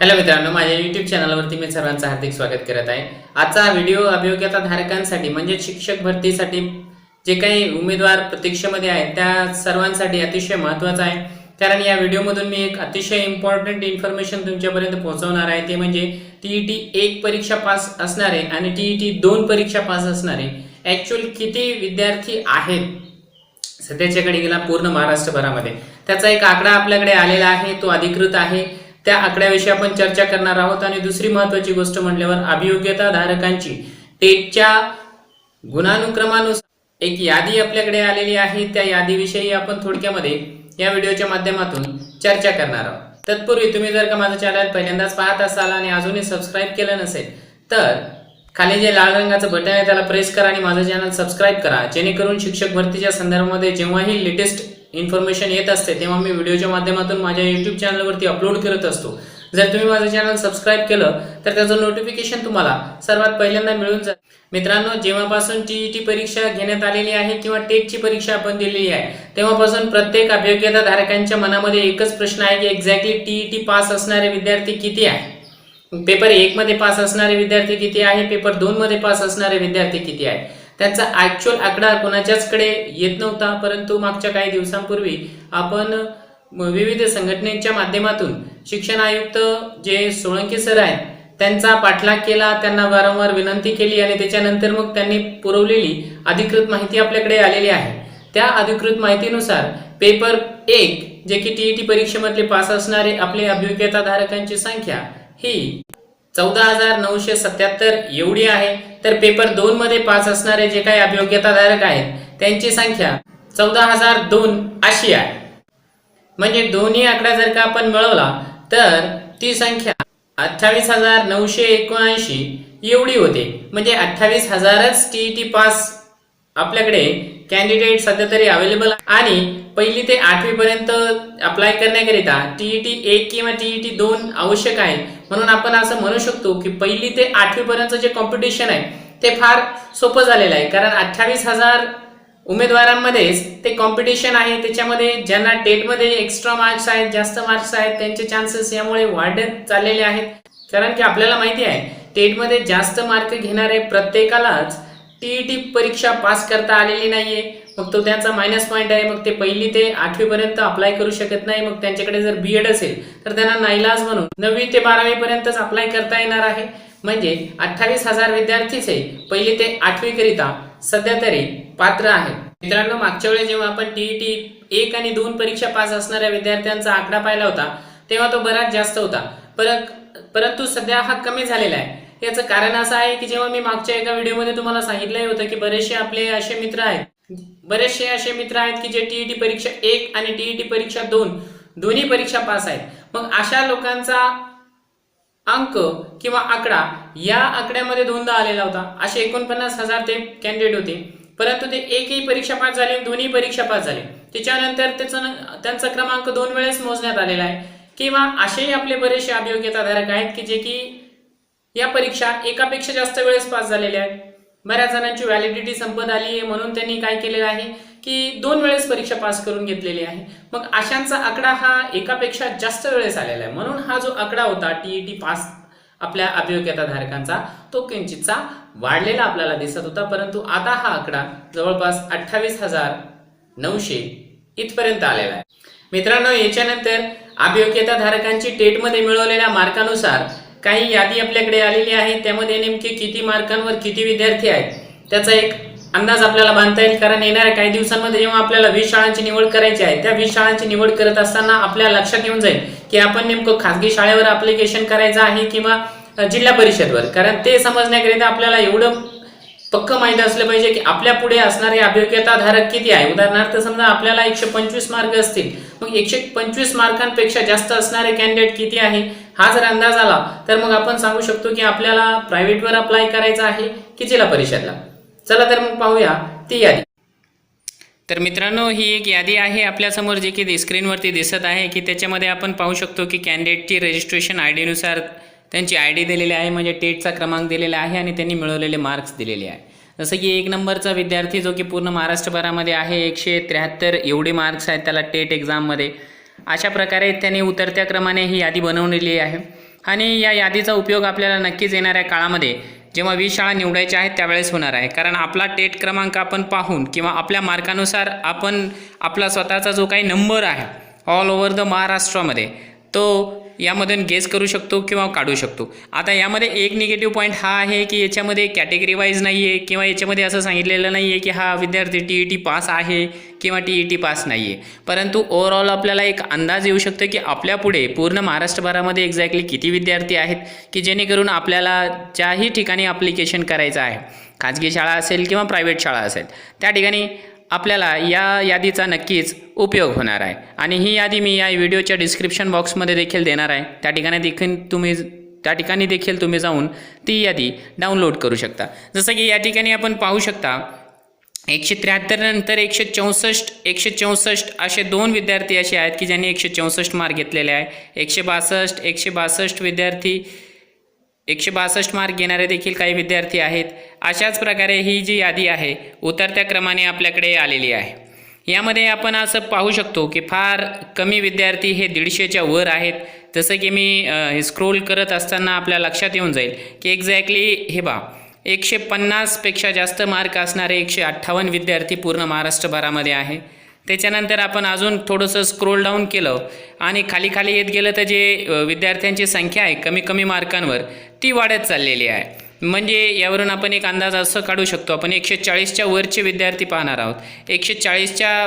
Hello मित्रांनो माझ्या YouTube चॅनलवरती मी सर्वांचं हार्दिक स्वागत करत आहे. आजचा व्हिडिओ अभियोग्यता धारकांसाठी म्हणजे शिक्षक भरतीसाठी जे काही उमेदवार प्रतीक्षेमध्ये आहेत त्या सर्वांसाठी अतिशय महत्त्वाचा आहे. कारण या व्हिडिओमधून मी एक अतिशय इम्पॉर्टंट इन्फॉर्मेशन तुमच्यापर्यंत पोहोचवणार आहे. ते म्हणजे टी ई टी एक परीक्षा पास असणारे आणि टी ई टी दोन परीक्षा पास असणारे ॲक्च्युअल किती विद्यार्थी आहेत? सध्याच्याकडे गेला पूर्ण महाराष्ट्रभरामध्ये. त्याचा एक आकडा आपल्याकडे आलेला आहे तो अधिकृत आहे. त्या आकड्याविषयी आपण चर्चा करणार आहोत आणि दुसरी महत्वाची गोष्ट म्हटल्यावर अभियोग्यता धारकांची. टेटच्या गुणानुक्रमानुसार एक यादी आपल्याकडे आलेली आहे. त्या यादीविषयी आपण थोडक्यामध्ये या व्हिडिओच्या माध्यमातून चर्चा करणार आहोत. तत्पूर्वी तुम्ही जर का माझं चॅनल पहिल्यांदाच पाहत असाल आणि अजूनही सबस्क्राईब केलं नसेल तर खाली जे लाल रंगाचं बटन आहे त्याला प्रेस करा आणि माझं चॅनल सबस्क्राईब करा. जेणेकरून शिक्षक भरतीच्या संदर्भामध्ये जेव्हाही लेटेस्ट इन्फॉर्मेशन येत असते तेव्हा मी व्हिडिओच्या माध्यमातून माझ्या यूट्यूब चॅनलवरती अपलोड करत असतो. जर तुम्ही माझं चॅनल सबस्क्राईब केलं तर त्याचं नोटिफिकेशन तुम्हाला सर्वात पहिल्यांदा मिळून जाईल. मित्रांनो जेव्हापासून टी टी परीक्षा घेण्यात आलेली आहे किंवा टेटची परीक्षा आपण दिलेली आहे तेव्हापासून प्रत्येक अभियोग्यता धारकांच्या मनामध्ये एकच प्रश्न आहे की एक्झॅक्टली टी पास असणारे विद्यार्थी किती आहे? पेपर एक मध्ये पास असणारे विद्यार्थी किती आहे? पेपर दोन मध्ये पास असणारे विद्यार्थी किती आहे? त्यांचा ऍक्च्युअल आकडा कोणाच्याचकडे येत नव्हता परंतु मागच्या काही दिवसांपूर्वी आपण विविध संघटनेच्या माध्यमातून शिक्षण आयुक्त जे सोळंकी सर आहेत त्यांचा पाठलाग केला त्यांना वारंवार विनंती केली आणि त्याच्यानंतर मग त्यांनी पुरवलेली अधिकृत माहिती आपल्याकडे आलेली आहे. त्या अधिकृत माहितीनुसार पेपर एक जे की टीईटी परीक्षेमधले पास असणारे आपले अभियोग्यता संख्या ही चौदा हजार नऊशे सत्याहत्तर एवढी आहे. तर पेपर दोन मध्ये पास असणारे जे काही अभियोग्यता धारक आहेत त्यांची संख्या चौदा हजार दोन अशी आहे. म्हणजे दोन्ही आकडा जर का आपण मिळवला तर ती संख्या अठ्ठावीस हजार नऊशे एकोणऐंशी एवढी होते. म्हणजे अठ्ठावीस हजारच टीईटी पास आपल्याकडे कॅन्डिडेट सध्या तरी अवेलेबल आणि पहिली ते आठवी पर्यंत अप्लाय करण्याकरिता टीईटी एक किंवा टीईटी दोन आवश्यक आहे. म्हणून आपण असं म्हणू शकतो की पहिली ते आठवी पर्यंत जे कॉम्पिटिशन आहे ते फार सोपं झालेलं आहे. कारण अठ्ठावीस हजार उमेदवारांमध्येच ते कॉम्पिटिशन आहे. त्याच्यामध्ये ज्यांना टेटमध्ये एक्स्ट्रा मार्क्स आहेत जास्त मार्क्स आहेत त्यांचे चान्सेस यामुळे वाढत चाललेले आहेत. कारण की आपल्याला माहिती आहे टेटमध्ये जास्त मार्क घेणारे प्रत्येकालाच टीईटी परीक्षा पास करता आलेली नाहीये. मग तो त्यांचा मायनस पॉईंट आहे. मग ते पहिली ते आठवीपर्यंत अप्लाय करू शकत नाही. मग त्यांच्याकडे जर बीएड असेल तर त्यांना नाईलाज म्हणून नववी ते बारावीपर्यंतच अप्लाय करता येणार आहे. म्हणजे अठ्ठावीस हजार विद्यार्थीच आहे पहिली ते आठवीकरिता सध्या तरी पात्र आहे. मित्रांनो मागच्या वेळेस जेव्हा आपण टीईटी एक आणि दोन परीक्षा पास असणाऱ्या विद्यार्थ्यांचा आकडा पाहिला होता तेव्हा तो बराच जास्त होता. परत परंतु सध्या हा कमी झालेला आहे. याचं कारण असं आहे की जेव्हा मी मागच्या एका व्हिडिओमध्ये तुम्हाला सांगितलंही होतं की बरेचसे आपले असे मित्र आहेत बरेचसे असे मित्र आहेत की जे टीईटी परीक्षा एक आणि टीईटी परीक्षा दोन दोन्ही परीक्षा पास आहेत. मग अशा लोकांचा अंक किंवा आकडा या आकड्यामध्ये दोनदा आलेला होता. असे एकोणपन्नास हजार ते कॅन्डिडेट होते. परंतु ते एकही परीक्षा पास झाली दोन्ही परीक्षा पास झाले. त्याच्यानंतर त्याचं त्यांचा क्रमांक दोन वेळेस मोजण्यात आलेला आहे. किंवा असेही आपले बरेचसे अभियोग्यताधारक आहेत की जे की या परीक्षा एकापेक्षा जास्त वेळेस पास झालेल्या आहेत. बऱ्याच जणांची व्हॅलिडिटी संपत आली आहे म्हणून त्यांनी काय केलेलं आहे की दोन वेळेस परीक्षा पास करून घेतलेली आहे. मग अशांचा आकडा हा एकापेक्षा जास्त वेळेस आलेला आहे. म्हणून हा जो आकडा होता टीईटी पास आपल्या अभियोग्यता धारकांचा तो किंचितचा वाढलेला आपल्याला दिसत होता. परंतु आता हा आकडा जवळपास अठ्ठावीस हजार नऊशे इथपर्यंत आलेला आहे. मित्रांनो याच्यानंतर अभियोग्यता धारकांची टेटमध्ये मिळवलेल्या मार्कानुसार काही यादी आपल्याकडे आलेली आहे. त्यामध्ये नेमके किती मार्कांवर किती विद्यार्थी आहेत त्याचा एक अंदाज आपल्याला बांधता येईल. कारण येणाऱ्या काही दिवसांमध्ये जेव्हा आपल्याला वीस शाळांची निवड करायची आहे त्या वीस शाळांची निवड करत असताना आपल्या लक्षात येऊन जाईल की आपण नेमकं खासगी शाळेवर अप्लिकेशन करायचं आहे किंवा जिल्हा परिषदवर. कारण ते समजण्याकरिता आपल्याला एवढं पक्क माहिती असलं पाहिजे की आपल्या पुढे असणारे अभियोग्यता धारक किती आहे? उदाहरणार्थ समजा आपल्याला एकशे पंचवीस मार्क असतील. मग एकशे पंचवीस मार्कांपेक्षा जास्त असणारे कॅन्डिडेट किती आहे? हा जर अंदाज आला तर मग आपण सांगू शकतो की आपल्याला प्रायव्हेटवर अप्लाय करायचं आहे की जिल्हा परिषदला. चला तर मग पाहूया ती यादी. तर मित्रांनो ही एक यादी आहे आपल्यासमोर जे की स्क्रीनवरती दिसत आहे की त्याच्यामध्ये आपण पाहू शकतो की कॅन्डिडेटची रजिस्ट्रेशन आय डीनुसार त्यांची आय डी दिलेली आहे म्हणजे टेटचा क्रमांक दिलेला आहे आणि त्यांनी मिळवलेले मार्क्स दिलेले आहे. जसं की एक नंबरचा विद्यार्थी जो की पूर्ण महाराष्ट्रभरामध्ये आहे एकशे त्र्याहत्तर एवढे मार्क्स आहेत त्याला टेट एक्झाममध्ये अशा प्रकारे त्यांनी उतरत्या क्रमाने ही यादी बनवलेली आहे. आणि या यादीचा उपयोग आपल्याला नक्कीच येणाऱ्या काळामध्ये जेव्हा वीस शाळा निवडायच्या आहेत त्यावेळेस होणार आहे. कारण आपला टेट क्रमांक आपण पाहून किंवा आपल्या मार्कानुसार आपण आपला स्वतःचा जो काही नंबर आहे ऑल ओव्हर द महाराष्ट्रामध्ये तो यामधून गेस करू शकतो किंवा काढू शकतो. आता यामध्ये एक निगेटिव्ह पॉईंट हा आहे की याच्यामध्ये कॅटेगरी वाईज नाही आहे किंवा याच्यामध्ये असं सांगितलेलं नाही आहे की हा विद्यार्थी टी ई टी पास आहे किंवा टी ई टी पास नाही आहे परंतु ओव्हरऑल आपल्याला एक अंदाज येऊ शकतो की आपल्या पुढे पूर्ण महाराष्ट्रभरामध्ये एक्झॅक्टली किती विद्यार्थी आहेत की जेणेकरून आपल्याला ज्याही ठिकाणी अप्लिकेशन करायचं आहे खाजगी शाळा असेल किंवा प्रायव्हेट शाळा असेल त्या ठिकाणी आपल्याला या यादीचा नक्कीच उपयोग होणार आहे. आणि ही यादी मी या व्हिडिओच्या डिस्क्रिप्शन बॉक्समध्ये देखील देणार आहे. त्या ठिकाणी देखील तुम्ही त्या ठिकाणी देखील तुम्ही जाऊन ती यादी डाउनलोड करू शकता. जसं की या ठिकाणी आपण पाहू शकता एकशे त्र्याहत्तर नंतर एकशे चौसष्ट एकशे चौसष्ट असे दोन विद्यार्थी असे आहेत की ज्यांनी एकशे चौसष्ट मार्क घेतलेले आहे. एकशे बासष्ट एकशे बासष्ट विद्यार्थी एकशे बासष्ट मार्क घेणारे देखील काही विद्यार्थी आहेत. अशाच प्रकारे ही जी यादी आहे उतरत्या क्रमाने आपल्याकडे आलेली आहे. यामध्ये आपण असं पाहू शकतो की फार कमी विद्यार्थी हे दीडशेच्या वर आहेत. जसं की मी स्क्रोल करत असताना आपल्या लक्षात येऊन जाईल की एक्झॅक्टली हे बा एकशे पन्नासपेक्षा जास्त मार्क असणारे एकशे अठ्ठावन्न विद्यार्थी पूर्ण महाराष्ट्रभरामध्ये आहे. त्याच्यानंतर आपण अजून थोडंसं स्क्रोल डाऊन केलं आणि खाली खाली येत गेलं तर जे विद्यार्थ्यांची संख्या आहे कमी कमी मार्कांवर ती वाढत चाललेली आहे. म्हणजे यावरून आपण एक अंदाज असं काढू शकतो आपण एकशे चाळीसच्या वरचे विद्यार्थी पाहणार आहोत. एकशे चाळीसच्या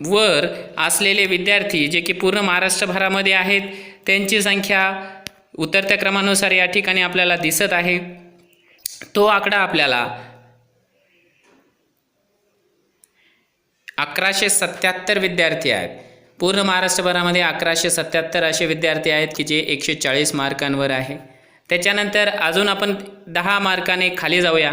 वर असलेले विद्यार्थी जे की पूर्ण महाराष्ट्रभरामध्ये आहेत त्यांची संख्या उतरत्या क्रमानुसार या ठिकाणी आपल्याला दिसत आहे. तो आकडा आपल्याला अकराशे सत्याहत्तर विद्यार्थी आहेत. पूर्ण महाराष्ट्रभरामध्ये अकराशे सत्याहत्तर असे विद्यार्थी आहेत की जे एकशे चाळीस मार्कांवर आहे. त्याच्यानंतर अजून आपण दहा मार्काने खाली जाऊया.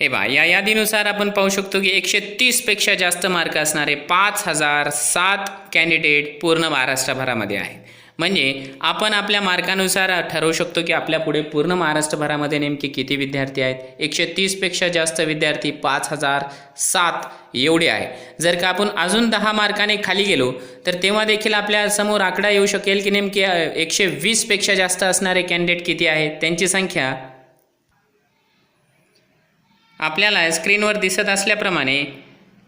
हे बा या यादीनुसार आपण पाहू शकतो की एकशे तीसपेक्षा जास्त मार्क असणारे पाच हजार सात कॅन्डिडेट पूर्ण महाराष्ट्रभरामध्ये आहेत. म्हणजे आपण आपल्या मार्कानुसार ठरवू शकतो की आपल्या पुढे पूर्ण महाराष्ट्रभरामध्ये नेमके किती विद्यार्थी आहेत? एकशे तीसपेक्षा जास्त विद्यार्थी पाच हजार सात एवढे आहे. जर का आपण अजून दहा मार्काने खाली गेलो तर तेव्हा देखील आपल्यासमोर आकडा येऊ शकेल की नेमके एकशे वीसपेक्षा जास्त असणारे कॅन्डिडेट किती आहेत? त्यांची संख्या आपल्याला स्क्रीनवर दिसत असल्याप्रमाणे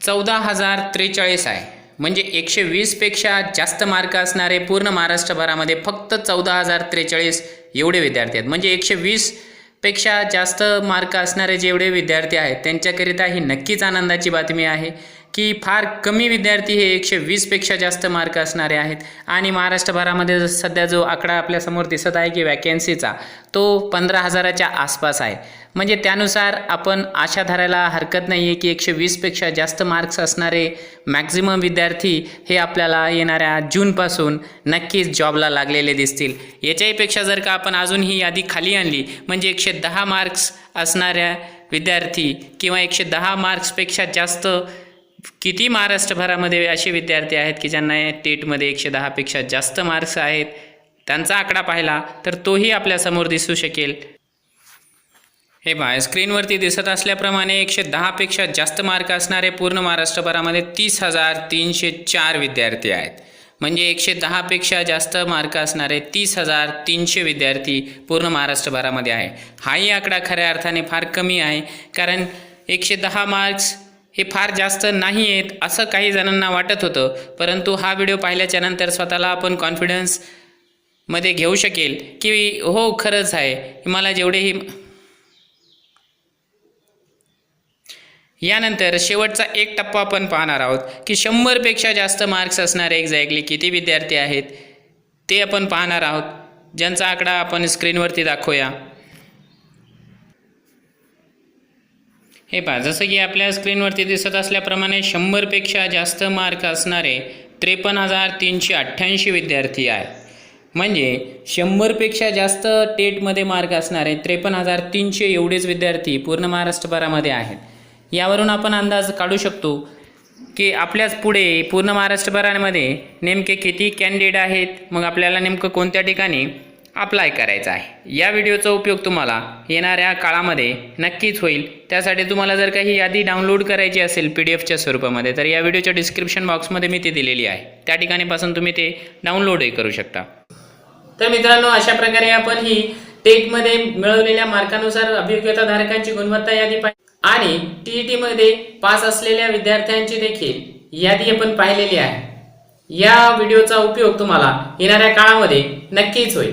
चौदा हजार त्रेचाळीस आहे. म्हणजे एकशे वीसपेक्षा जास्त मार्क असणारे पूर्ण महाराष्ट्रभरामध्ये फक्त चौदा हजार त्रेचाळीस एवढे विद्यार्थी आहेत. म्हणजे एकशे वीसपेक्षा जास्त मार्क असणारे जेवढे विद्यार्थी आहेत त्यांच्याकरिता ही नक्कीच आनंदाची बातमी आहे. की फार कमी विद्यार्थी हे एकशे वीसपेक्षा जास्त मार्क असणारे आहेत. आणि महाराष्ट्रभरामध्ये सध्या जो आकडा आपल्यासमोर दिसत आहे की वॅकन्सीचा तो पंधरा हजाराच्या आसपास आहे. म्हणजे त्यानुसार आपण आशा धरायला हरकत नाही आहे की एकशे वीसपेक्षा जास्त मार्क्स असणारे मॅक्झिमम विद्यार्थी हे आपल्याला येणाऱ्या जूनपासून नक्कीच जॉबला लागलेले दिसतील. याच्याहीपेक्षा जर का आपण अजून ही यादी खाली आणली म्हणजे एकशे दहा मार्क्स असणाऱ्या विद्यार्थी किंवा एकशे दहा मार्क्सपेक्षा जास्त किती महाराष्ट्रभरामध्ये असे विद्यार्थी आहेत की ज्यांना टेटमध्ये एकशे दहापेक्षा जास्त मार्क्स आहेत? त्यांचा आकडा पाहिला तर तोही आपल्यासमोर दिसू शकेल. हे बाय स्क्रीनवरती दिसत असल्याप्रमाणे एकशे दहापेक्षा जास्त मार्क असणारे पूर्ण महाराष्ट्रभरामध्ये तीस हजार तीनशे चार विद्यार्थी आहेत. म्हणजे एकशे दहापेक्षा जास्त मार्क असणारे तीस हजार तीनशे विद्यार्थी पूर्ण महाराष्ट्रभरामध्ये आहे. हाही आकडा खऱ्या अर्थाने फार कमी आहे कारण एकशे दहा मार्क्स हे फार जास्त नाही आहेत असं काही जणांना वाटत होतं परंतु हा व्हिडिओ पाहिल्याच्या नंतर स्वतःला आपण कॉन्फिडन्समध्ये घेऊ शकेल की हो खरंच आहे. मला जेवढेही यानंतर शेवटचा एक टप्पा आपण पाहणार आहोत की शंभरपेक्षा जास्त मार्क्स असणारे एक्झॅक्टली किती विद्यार्थी आहेत ते आपण पाहणार आहोत. ज्यांचा आकडा आपण स्क्रीनवरती दाखवूया. हे पहा जसं की आपल्या स्क्रीनवरती दिसत असल्याप्रमाणे शंभरपेक्षा जास्त मार्क असणारे त्रेपन्न हजार तीनशे अठ्ठ्याऐंशी विद्यार्थी आहे. म्हणजे शंभरपेक्षा जास्त टेटमध्ये मार्क असणारे त्रेपन्न हजार तीनशे एवढेच विद्यार्थी पूर्ण महाराष्ट्रभरामध्ये आहेत. यावरून आपण अंदाज काढू शकतो की आपल्याच पुढे पूर्ण महाराष्ट्रभरामध्ये नेमके किती कॅन्डिडेट आहेत मग आपल्याला नेमकं कोणत्या ठिकाणी अप्लाय करायचा आहे. या व्हिडिओचा उपयोग तुम्हाला येणाऱ्या काळामध्ये नक्कीच होईल. त्यासाठी तुम्हाला जर काही यादी डाउनलोड करायची असेल पी डी एफच्या स्वरूपामध्ये तर या व्हिडिओच्या डिस्क्रिप्शन बॉक्समध्ये मी ती दिलेली आहे. त्या ठिकाणीपासून तुम्ही ते डाउनलोडही करू शकता. तर मित्रांनो अशा प्रकारे आपण ही टेटमध्ये मिळवलेल्या मार्कानुसार अभिज्ञता धारकांची गुणवत्ता यादी आणि टीईटी मध्ये पास असलेल्या विद्यार्थ्यांची देखील यादी आपण पाहिलेली आहे. या व्हिडिओचा उपयोग तुम्हाला येणाऱ्या काळामध्ये नक्कीच होईल.